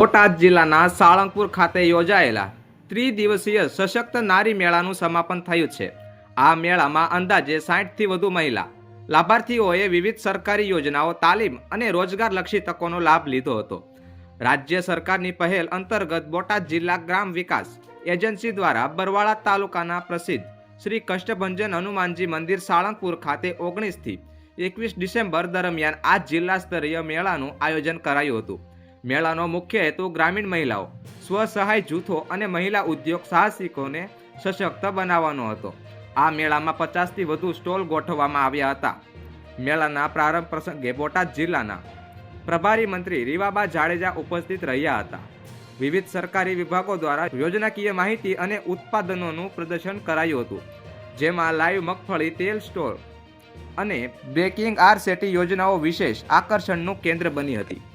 બોટાદ જિલ્લાના સાળંગપુર ખાતે યોજાયેલા ત્રિદિવસીય સશક્ત નારી મેળાનું સમાપન થયું છે. આ મેળામાં અંદાજે સાઠથી વધુ મહિલા લાભાર્થીઓએ વિવિધ સરકારી યોજનાઓ, તાલીમ અને રોજગારલક્ષી તકોનો લાભ લીધો હતો. રાજ્ય સરકારની પહેલ અંતર્ગત બોટાદ જિલ્લા ગ્રામ વિકાસ એજન્સી દ્વારા બરવાળા તાલુકાના પ્રસિદ્ધ શ્રી કષ્ટભંજન હનુમાનજી મંદિર સાળંગપુર ખાતે ઓગણીસથી એકવીસ ડિસેમ્બર દરમિયાન આ જિલ્લા સ્તરીય મેળાનું આયોજન કરાયું હતું. મેળાનો મુખ્ય હેતુ ગ્રામીણ મહિલાઓ, સ્વસહાય જૂથો અને મહિલા ઉદ્યોગ સાહસિકોને સશક્ત બનાવવાનો હતો. આ મેળામાં પચાસથી વધુ સ્ટોલ ગોઠવવામાં આવ્યા હતા. મેળાના પ્રારંભ પ્રસંગે બોટાદ જિલ્લાના પ્રભારી મંત્રી રીવાબા જાડેજા ઉપસ્થિત રહ્યા હતા. વિવિધ સરકારી વિભાગો દ્વારા યોજનાકીય માહિતી અને ઉત્પાદનોનું પ્રદર્શન કરાયું હતું, જેમાં લાઈવ મગફળી, તેલ સ્ટોર અને બેકિંગ આર સેટી યોજનાઓ વિશેષ આકર્ષણનું કેન્દ્ર બની હતી.